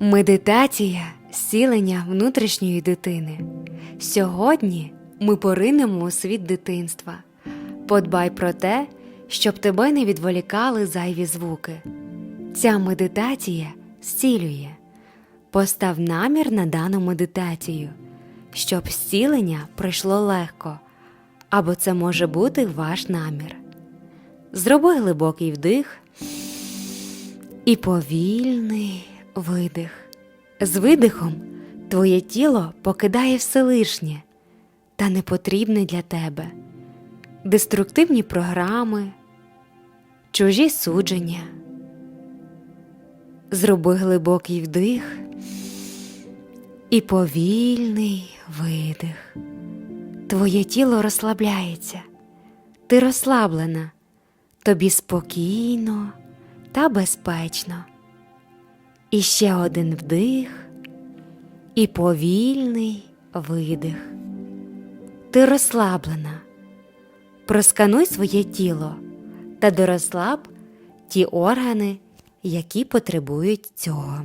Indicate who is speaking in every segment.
Speaker 1: Медитація зцілення внутрішньої дитини. Сьогодні ми поринемо у світ дитинства. Подбай про те, щоб тебе не відволікали зайві звуки. Ця медитація зцілює. Постав намір на дану медитацію, щоб зцілення пройшло легко, або це може бути ваш намір. Зроби глибокий вдих і повільний видих. З видихом твоє тіло покидає все лишнє та непотрібне для тебе, деструктивні програми, чужі судження. Зроби глибокий вдих і повільний видих. Твоє тіло розслабляється, ти розслаблена, тобі спокійно та безпечно. І ще один вдих і повільний видих. Ти розслаблена. Проскануй своє тіло та дорослаб ті органи, які потребують цього.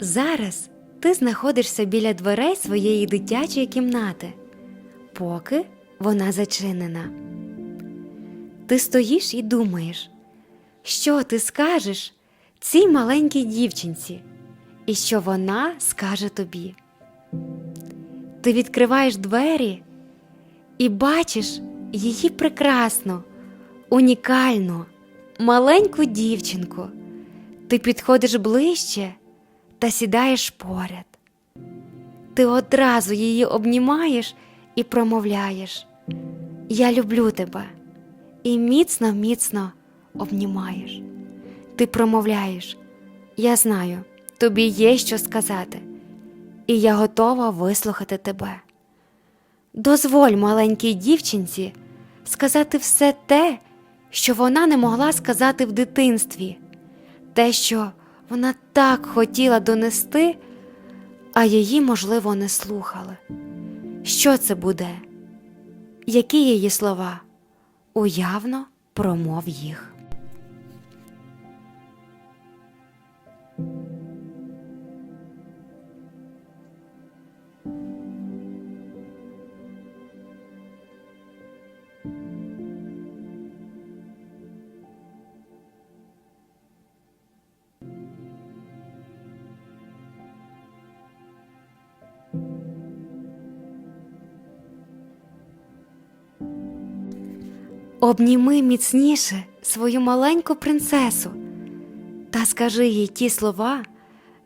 Speaker 1: Зараз ти знаходишся біля дверей своєї дитячої кімнати, поки вона зачинена. Ти стоїш і думаєш, що ти скажеш цій маленькій дівчинці, і що вона скаже тобі. Ти відкриваєш двері і бачиш її прекрасну, унікальну, маленьку дівчинку. Ти підходиш ближче та сідаєш поряд. Ти одразу її обнімаєш і промовляєш Я люблю тебе і міцно, міцно обнімаєш. Ти промовляєш Я знаю, тобі є що сказати, і я готова вислухати тебе. Дозволь маленькій дівчинці сказати все те, що вона не могла сказати в дитинстві, те, що вона так хотіла донести, а її, можливо, не слухали. Що це буде? Які її слова? Уявно промов їх. Обніми міцніше свою маленьку принцесу та скажи їй ті слова,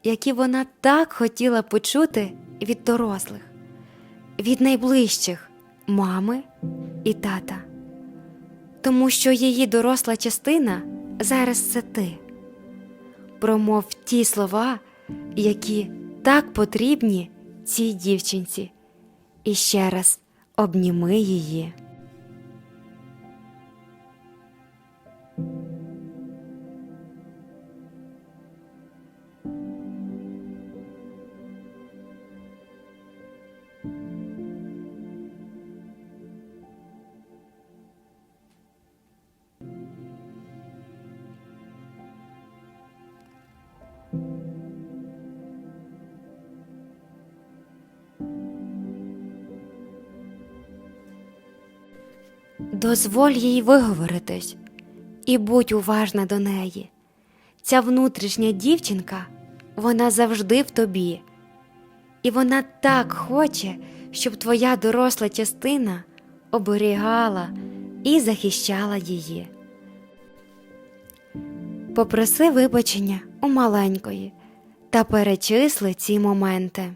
Speaker 1: які вона так хотіла почути від дорослих, від найближчих мами і тата. Тому що її доросла частина зараз це ти. Промов ті слова, які так потрібні цій дівчинці, і ще раз обніми її. Дозволь їй виговоритись і будь уважна до неї. Ця внутрішня дівчинка, вона завжди в тобі, і вона так хоче, щоб твоя доросла частина оберігала і захищала її. Попроси вибачення у маленької та перечисли ці моменти.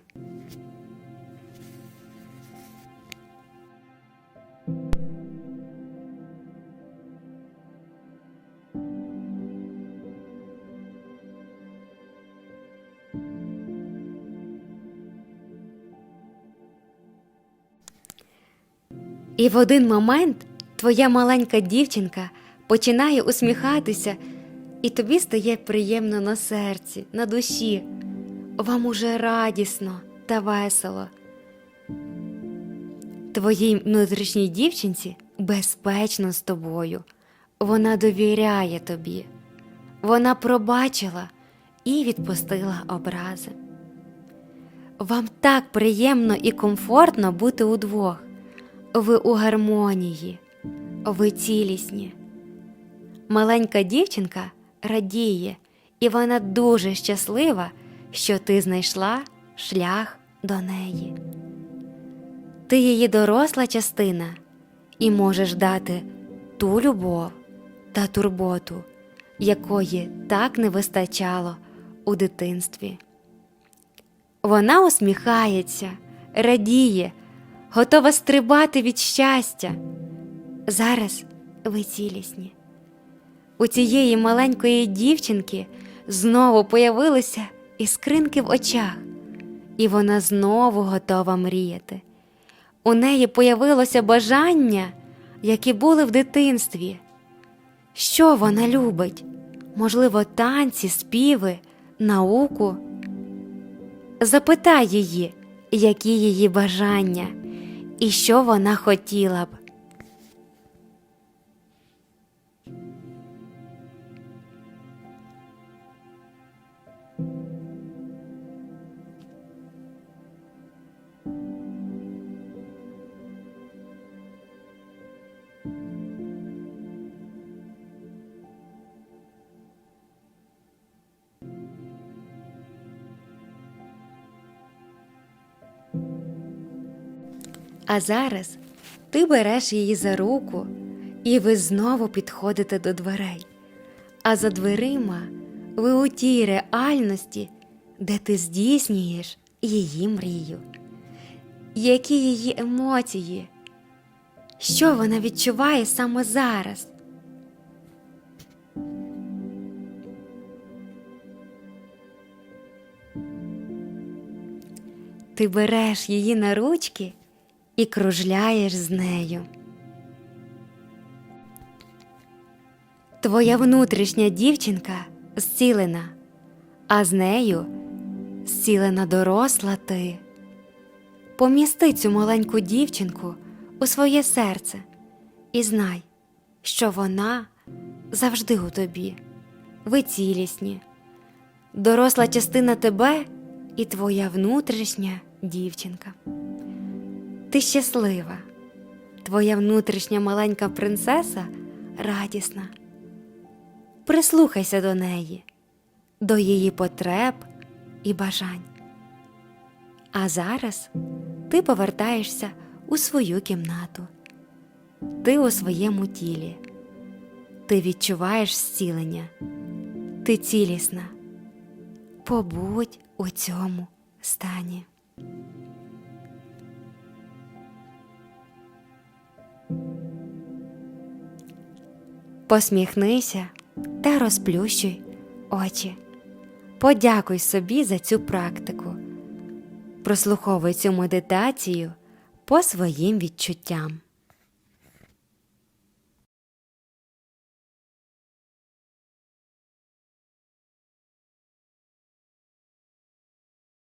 Speaker 1: І в один момент твоя маленька дівчинка починає усміхатися, і тобі стає приємно на серці, на душі. Вам уже радісно та весело. Твоїй внутрішній дівчинці безпечно з тобою. Вона довіряє тобі, вона пробачила і відпустила образи. Вам так приємно і комфортно бути удвох. Ви у гармонії, ви цілісні. Маленька дівчинка радіє, і вона дуже щаслива, що ти знайшла шлях до неї. Ти її доросла частина і можеш дати ту любов та турботу, якої так не вистачало у дитинстві. Вона усміхається, радіє, готова стрибати від щастя. Зараз ви цілісні. У цієї маленької дівчинки знову появилися іскринки в очах, і вона знову готова мріяти. У неї появилося бажання, які були в дитинстві. Що вона любить? Можливо, танці, співи, науку. Запитай її, які її бажання і що вона хотіла б. А зараз ти береш її за руку, і ви знову підходите до дверей. А за дверима ви у тій реальності, де ти здійснюєш її мрію. Які її емоції? Що вона відчуває саме зараз? Ти береш її на ручки і кружляєш з нею. Твоя внутрішня дівчинка зцілена, а з нею зцілена доросла ти. Помісти цю маленьку дівчинку у своє серце і знай, що вона завжди у тобі, ви цілісні, доросла частина тебе і твоя внутрішня дівчинка. Ти щаслива, твоя внутрішня маленька принцеса радісна. Прислухайся до неї, до її потреб і бажань. А зараз ти повертаєшся у свою кімнату, ти у своєму тілі, ти відчуваєш зцілення, ти цілісна. Побудь у цьому стані. Посміхнися та розплющуй очі. Подякуй собі за цю практику. Прослуховуй цю медитацію по своїм відчуттям.